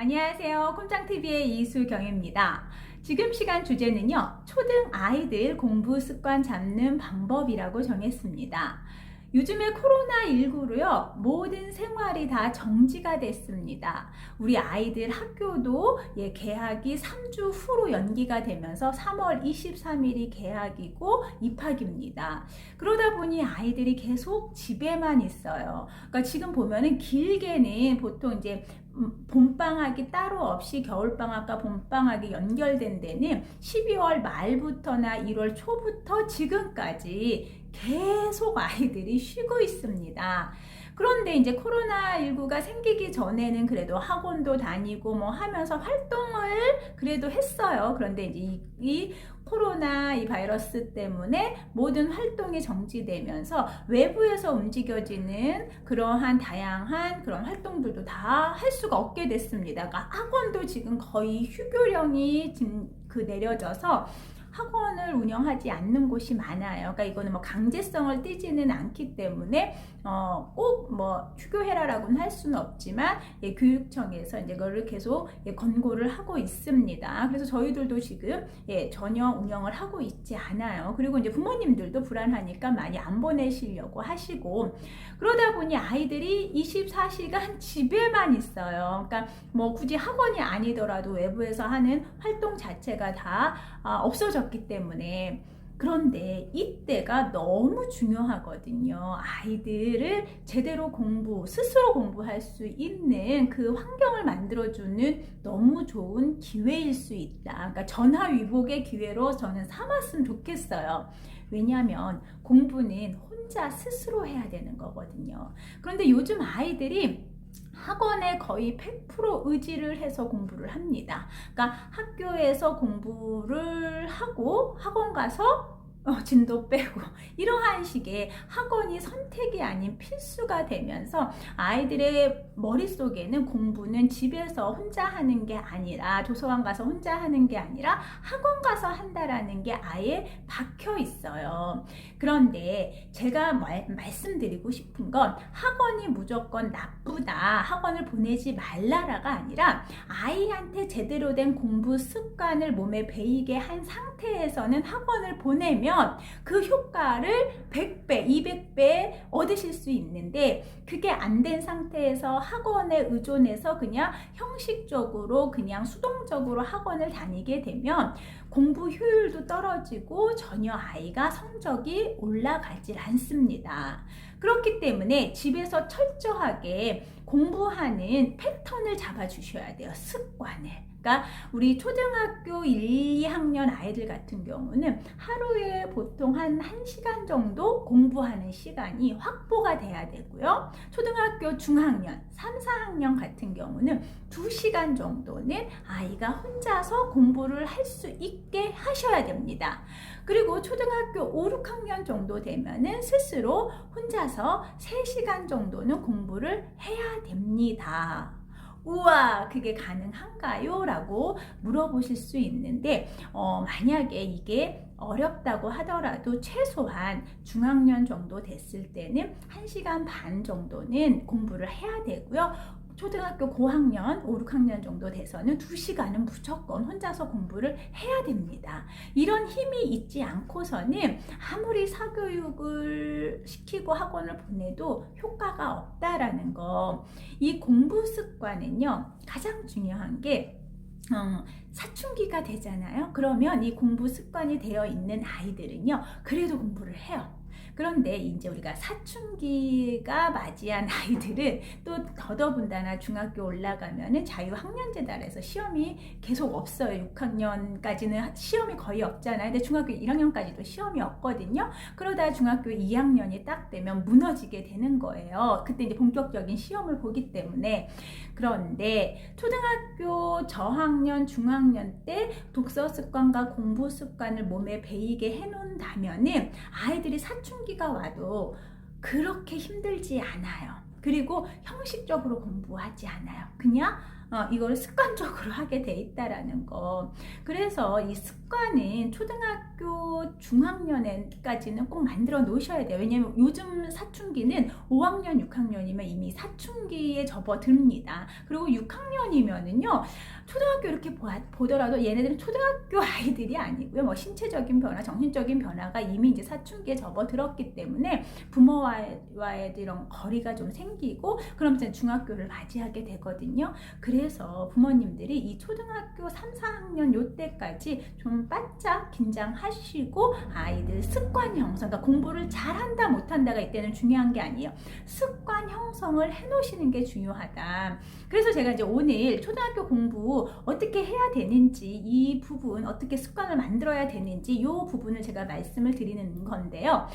안녕하세요. 콤짱TV의 이수경입니다. 지금 시간 주제는요, 초등 아이들 공부 습관 잡는 방법이라고 정했습니다. 요즘에 코로나19로요, 모든 생활이 다 정지가 됐습니다. 우리 아이들 학교도 예, 개학이 3주 후로 연기가 되면서 3월 23일이 개학이고 입학입니다. 그러다 보니 아이들이 계속 집에만 있어요. 그러니까 지금 보면은 길게는 보통 이제 음, 봄방학이 따로 없이 겨울방학과 봄방학이 연결된 데는 12월 말부터나 1월 초부터 지금까지 계속 아이들이 쉬고 있습니다. 그런데 이제 코로나19가 생기기 전에는 그래도 학원도 다니고 뭐 하면서 활동을 그래도 했어요. 그런데 이제 이, 이 코로나 이 바이러스 때문에 모든 활동이 정지되면서 외부에서 움직여지는 그러한 다양한 그런 활동들도 다 할 수가 없게 됐습니다. 그러니까 학원도 지금 거의 휴교령이 지금 그 내려져서 학원을 운영하지 않는 곳이 많아요. 그러니까 이거는 뭐 강제성을 띠지는 않기 때문에 어, 꼭 뭐 휴교해라라고는 할 수는 없지만 예, 교육청에서 이제 그거를 계속 예, 권고를 하고 있습니다. 그래서 저희들도 지금 예, 전혀 운영을 하고 있지 않아요. 그리고 이제 부모님들도 불안하니까 많이 안 보내시려고 하시고 그러다 보니 아이들이 24시간 집에만 있어요. 그러니까 뭐 굳이 학원이 아니더라도 외부에서 하는 활동 자체가 다 아, 없어졌 기 때문에 그런데 이때가 너무 중요하거든요. 아이들을 제대로 공부, 스스로 공부할 수 있는 그 환경을 만들어주는 너무 좋은 기회일 수 있다. 그러니까 전화위복의 기회로 저는 삼았으면 좋겠어요. 왜냐하면 공부는 혼자 스스로 해야 되는 거거든요. 그런데 요즘 아이들이 학원에 거의 100% 의지를 해서 공부를 합니다. 그러니까 학교에서 공부를 하고 학원 가서 어, 진도 빼고 이러한 식의 학원이 선택이 아닌 필수가 되면서 아이들의 머릿속에는 공부는 집에서 혼자 하는 게 아니라 도서관 가서 혼자 하는 게 아니라 학원 가서 한다라는 게 아예 박혀 있어요. 그런데 제가 말, 말씀드리고 싶은 건 학원이 무조건 나쁘다. 학원을 보내지 말라라가 아니라 아이한테 제대로 된 공부 습관을 몸에 배이게 한 상태 에서는 학원을 보내면 그 효과를 100배, 200배 얻으실 수 있는데 그게 안 된 상태에서 학원에 의존해서 그냥 형식적으로 그냥 수동적으로 학원을 다니게 되면 공부 효율도 떨어지고 전혀 아이가 성적이 올라가질 않습니다. 그렇기 때문에 집에서 철저하게 공부하는 패턴을 잡아주셔야 돼요. 습관을. 그러니까 우리 초등학교 1, 2학년 아이들 같은 경우는 하루에 보통 한 1시간 정도 공부하는 시간이 확보가 돼야 되고요. 초등학교 중학년, 3, 4학년 같은 경우는 2시간 정도는 아이가 혼자서 공부를 할 수 있게 하셔야 됩니다. 그리고 초등학교 5, 6학년 정도 되면은 스스로 혼자서 3시간 정도는 공부를 해야 됩니다. 우와, 그게 가능한가요? 라고 물어보실 수 있는데, 어, 만약에 이게 어렵다고 하더라도 최소한 중학년 정도 됐을 때는 1시간 반 정도는 공부를 해야 되고요. 초등학교 고학년, 5, 6학년 정도 돼서는 2시간은 무조건 혼자서 공부를 해야 됩니다. 이런 힘이 있지 않고서는 아무리 사교육을 시키고 학원을 보내도 효과가 없다라는 거. 이 공부 습관은요, 가장 중요한 게 어, 사춘기가 되잖아요. 그러면 이 공부 습관이 되어 있는 아이들은요, 그래도 공부를 해요. 그런데 이제 우리가 사춘기가 맞이한 아이들은 또 더더군다나 중학교 올라가면은 자유학년제달에서 시험이 계속 없어요. 6학년까지는 시험이 거의 없잖아요. 근데 중학교 1학년까지도 시험이 없거든요. 그러다 중학교 2학년이 딱 되면 무너지게 되는 거예요. 그때 이제 본격적인 시험을 보기 때문에. 그런데 초등학교 저학년, 중학년 때 독서 습관과 공부 습관을 몸에 배이게 해놓는다면은 아이들이 사춘기 가 와도 그렇게 힘들지 않아요. 그리고 형식적으로 공부하지 않아요. 그냥 어, 이걸 습관적으로 하게 돼 있다라는 거. 그래서 이 습관은 초등학교 중학년까지는 꼭 만들어 놓으셔야 돼요. 왜냐면 요즘 사춘기는 5학년, 6학년이면 이미 사춘기에 접어듭니다. 그리고 6학년이면은요, 초등학교 이렇게 보, 더라도 얘네들은 초등학교 아이들이 아니고요. 뭐 신체적인 변화, 정신적인 변화가 이미 이제 사춘기에 접어들었기 때문에 부모와의 이런 거리가 좀 생기고 그럼 이제 중학교를 맞이하게 되거든요. 그래 서 부모님들이 이 초등학교 3, 4학년 요때까지 좀 바짝 긴장하시고 아이들 습관 형성, 그러니까 공부를 잘한다 못한다가 이때는 중요한 게 아니에요. 습관 형성을 해놓으시는 게 중요하다. 그래서 제가 이제 오늘 초등학교 공부 어떻게 해야 되는지 이 부분 어떻게 습관을 만들어야 되는지 이 부분을 제가 말씀을 드리는 건데요.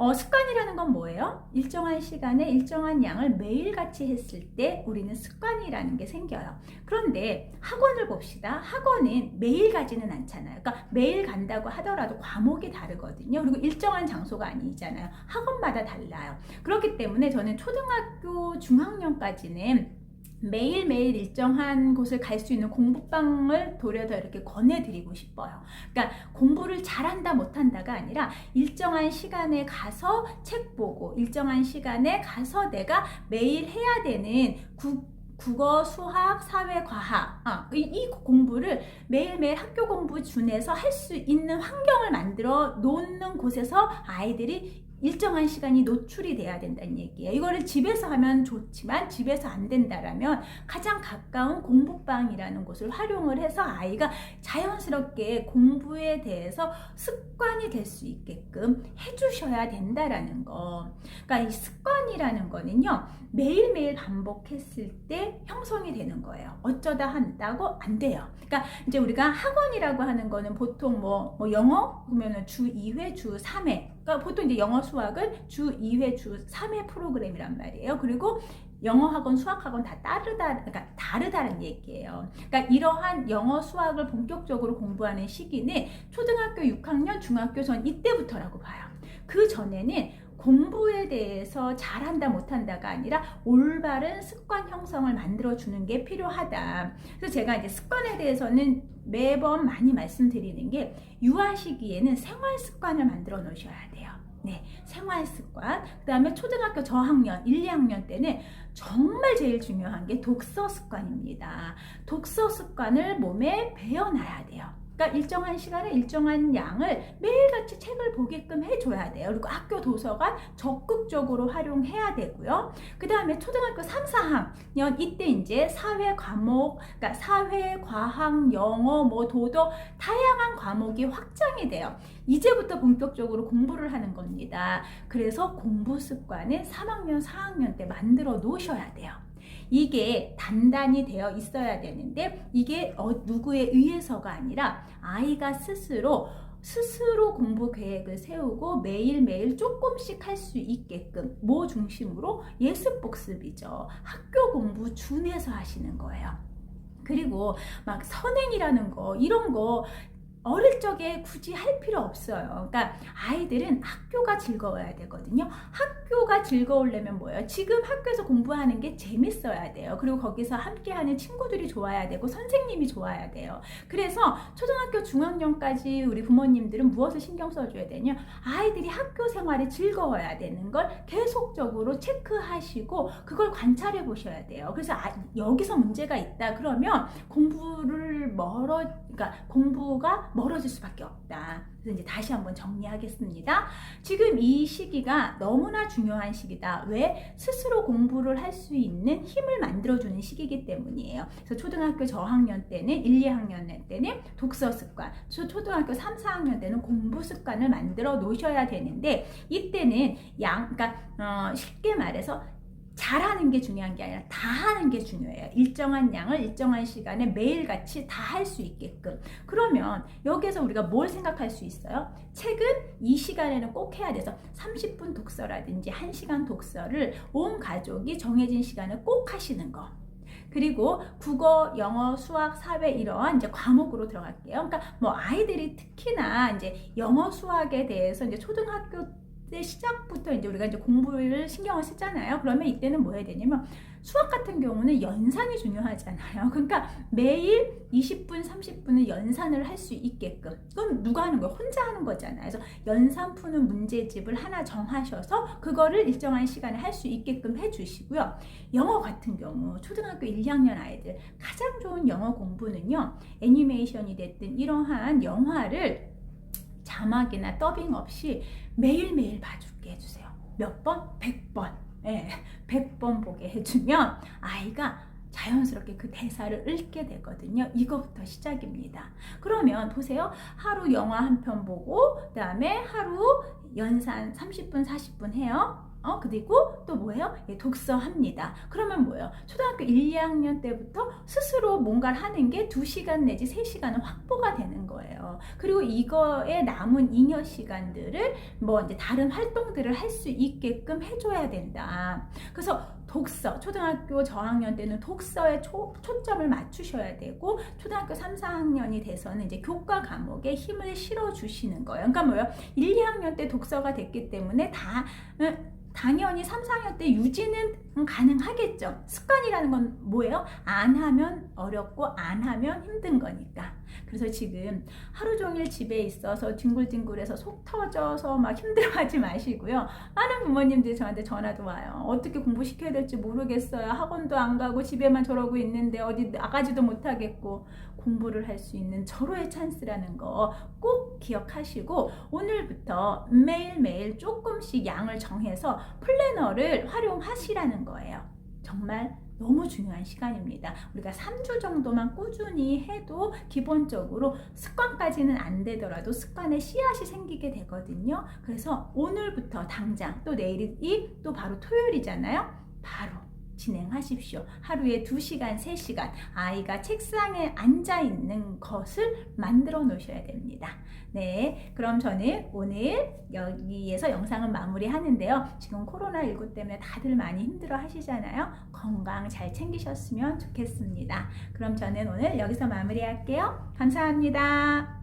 어, 습관이라는 건 뭐예요? 일정한 시간에 일정한 양을 매일 같이 했을 때 우리는 습관이라는 게 생겨요. 그런데 학원을 봅시다. 학원은 매일 가지는 않잖아요. 그러니까 매일 간다고 하더라도 과목이 다르거든요. 그리고 일정한 장소가 아니잖아요. 학원마다 달라요. 그렇기 때문에 저는 초등학교 중학년까지는 매일매일 일정한 곳을 갈 수 있는 공부방을 도려 더 이렇게 권해드리고 싶어요. 그러니까 공부를 잘한다 못한다가 아니라 일정한 시간에 가서 책 보고 일정한 시간에 가서 내가 매일 해야 되는 국 국어, 수학, 사회, 과학 아, 이, 이 공부를 매일매일 학교 공부 준해서 할 수 있는 환경을 만들어 놓는 곳에서 아이들이 일정한 시간이 노출이 돼야 된다는 얘기예요. 이거를 집에서 하면 좋지만 집에서 안 된다라면 가장 가까운 공부방이라는 곳을 활용을 해서 아이가 자연스럽게 공부에 대해서 습관이 될 수 있게끔 해주셔야 된다라는 거. 그러니까 이 습관이라는 거는요 매일매일 반복했을 때 형성이 되는 거예요. 어쩌다 한다고 안 돼요. 그러니까 이제 우리가 학원이라고 하는 거는 보통 뭐, 뭐 영어 그러면은 주 2회, 주 3회 그러니까 보통 이제 영어 수학은 주 2회, 주 3회 프로그램이란 말이에요. 그리고 영어 학원, 수학 학원 다 다르다, 그러니까 다르다는 얘기예요. 그러니까 이러한 영어 수학을 본격적으로 공부하는 시기는 초등학교 6학년, 중학교 전 이때부터라고 봐요. 그 전에는 공부에 대해서 잘한다 못한다가 아니라 올바른 습관 형성을 만들어 주는 게 필요하다. 그래서 제가 이제 습관에 대해서는 매번 많이 말씀드리는 게 유아 시기에는 생활 습관을 만들어 놓으셔야 돼요. 네, 생활 습관. 그 다음에 초등학교 저학년 1, 2학년 때는 정말 제일 중요한 게 독서 습관입니다. 독서 습관을 몸에 배워놔야 돼요. 그러니까 일정한 시간에 일정한 양을 매일같이 책을 보게끔 해줘야 돼요. 그리고 학교 도서관 적극적으로 활용해야 되고요. 그 다음에 초등학교 3, 4학년 이때 이제 사회 과목, 그러니까 사회, 과학, 영어, 뭐 도덕 다양한 과목이 확장이 돼요. 이제부터 본격적으로 공부를 하는 겁니다. 그래서 공부 습관은 3학년, 4학년 때 만들어 놓으셔야 돼요. 이게 단단히 되어 있어야 되는데 이게 어, 누구에 의해서가 아니라 아이가 스스로 스스로 공부 계획을 세우고 매일매일 조금씩 할 수 있게끔 뭐 중심으로 예습 복습이죠. 학교 공부 준해서 하시는 거예요. 그리고 막 선행이라는 거 이런 거 어릴 적에 굳이 할 필요 없어요. 그러니까 아이들은 학교가 즐거워야 되거든요. 학 교가 즐거우려면 뭐예요? 지금 학교에서 공부하는 게 재밌어야 돼요. 그리고 거기서 함께하는 친구들이 좋아야 되고 선생님이 좋아야 돼요. 그래서 초등학교 중학년까지 우리 부모님들은 무엇을 신경 써줘야 되냐? 아이들이 학교 생활이 즐거워야 되는 걸 계속적으로 체크하시고 그걸 관찰해 보셔야 돼요. 그래서 아, 여기서 문제가 있다 그러면 공부를 멀어, 그러니까 공부가 멀어질 수밖에 없다. 그래서 이제 다시 한번 정리하겠습니다. 지금 이 시기가 너무나 중 요한 시기다. 왜? 스스로 공부를 할 수 있는 힘을 만들어주는 시기이기 때문이에요. 그래서 초등학교 저학년 때는 1, 2학년 때는 독서 습관, 초등학교 3, 4학년 때는 공부 습관을 만들어 놓으셔야 되는데 이때는 양, 그러니까 어, 쉽게 말해서 잘하는 게 중요한 게 아니라 다 하는 게 중요해요. 일정한 양을 일정한 시간에 매일같이 다 할 수 있게끔. 그러면 여기에서 우리가 뭘 생각할 수 있어요? 책은 이 시간에는 꼭 해야 돼서 30분 독서라든지 1시간 독서를 온 가족이 정해진 시간에 꼭 하시는 거. 그리고 국어, 영어, 수학, 사회 이런 이제 과목으로 들어갈게요. 그러니까 뭐 아이들이 특히나 이제 영어, 수학에 대해서 이제 초등학교 때 시작부터 이제 우리가 이제 공부를 신경을 쓰잖아요. 그러면 이때는 뭐 해야 되냐면 수학 같은 경우는 연산이 중요하잖아요. 그러니까 매일 20분, 30분은 연산을 할 수 있게끔. 그건 누가 하는 거예요? 혼자 하는 거잖아요. 그래서 연산 푸는 문제집을 하나 정하셔서 그거를 일정한 시간에 할 수 있게끔 해주시고요. 영어 같은 경우 초등학교 1, 2학년 아이들 가장 좋은 영어 공부는요. 애니메이션이 됐든 이러한 영화를 자막이나 더빙 없이 매일매일 봐주게 해주세요. 몇 번? 100번. 예, 100번 보게 해주면 아이가 자연스럽게 그 대사를 읽게 되거든요. 이거부터 시작입니다. 그러면 보세요. 하루 영화 한 편 보고, 그 다음에 하루 연산 30분, 40분 해요. 어, 그리고 또 뭐예요? 예, 독서합니다. 그러면 뭐예요? 초등학교 1, 2학년 때부터 스스로 뭔가를 하는 게 2시간 내지 3시간은 확보가 되는 거예요. 그리고 이거에 남은 잉여 시간들을 뭐 이제 다른 활동들을 할 수 있게끔 해줘야 된다. 그래서 독서, 초등학교 저학년 때는 독서에 초, 초점을 맞추셔야 되고, 초등학교 3, 4학년이 돼서는 이제 교과 과목에 힘을 실어 주시는 거예요. 그러니까 뭐예요? 1, 2학년 때 독서가 됐기 때문에 다, 응, 당연히 3, 4학년 때 유지는 가능하겠죠. 습관이라는 건 뭐예요? 안 하면 어렵고 안 하면 힘든 거니까. 그래서 지금 하루 종일 집에 있어서 뒹굴뒹굴해서 속 터져서 막 힘들어하지 마시고요. 많은 부모님들이 저한테 전화도 와요. 어떻게 공부시켜야 될지 모르겠어요. 학원도 안 가고 집에만 저러고 있는데 어디 나가지도 못하겠고 공부를 할 수 있는 절호의 찬스라는 거 꼭 기억하시고 오늘부터 매일매일 조금씩 양을 정해서 플래너를 활용하시라는 거예요. 정말 너무 중요한 시간입니다. 우리가 3주 정도만 꾸준히 해도 기본적으로 습관까지는 안 되더라도 습관의 씨앗이 생기게 되거든요. 그래서 오늘부터 당장 또 내일이 또 바로 토요일이잖아요. 바로 진행하십시오. 하루에 2시간, 3시간 아이가 책상에 앉아 있는 것을 만들어 놓으셔야 됩니다. 네, 그럼 저는 오늘 여기에서 영상은 마무리 하는데요. 지금 코로나19 때문에 다들 많이 힘들어 하시잖아요. 건강 잘 챙기셨으면 좋겠습니다. 그럼 저는 오늘 여기서 마무리할게요. 감사합니다.